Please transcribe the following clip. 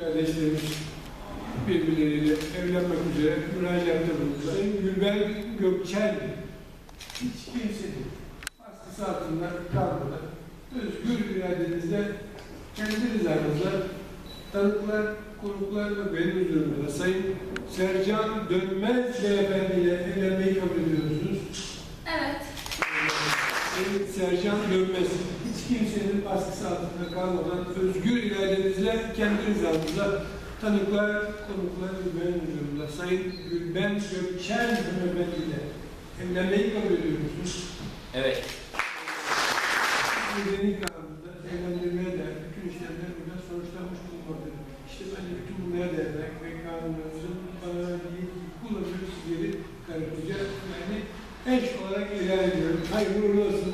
kardeşlerimiz birbirleriyle evlenmek üzere müracaatta bulundu. Sayın Gülben Gökçel hiç kimsenin baskısı altında kalmadan özgür iradenizle kendi rızanızla tanıklar, konuklar ve benim huzurumda Sayın Sercan Dönmez Beyefendi Sercan Görmez. Hiç kimsenin baskısı altında kalmadan özgür iradenizle kendi rızanızla tanıklar, konuklar Gülben huzurunda. Sayın Gülben Gökçen Hanımefendi ile evlenmeyi kabul ediyor musunuz? Evet. Evlenmeyi kanununda evlendirmeye de bütün işlemler burada sonuçlanmış bulunmaktadır. İşte ben de bütün bunlara değerler ve kanunlarımızın bana değil kullanıyoruz sizleri karı koca yani eş olarak ilerliyorum. Hayırlı olsun.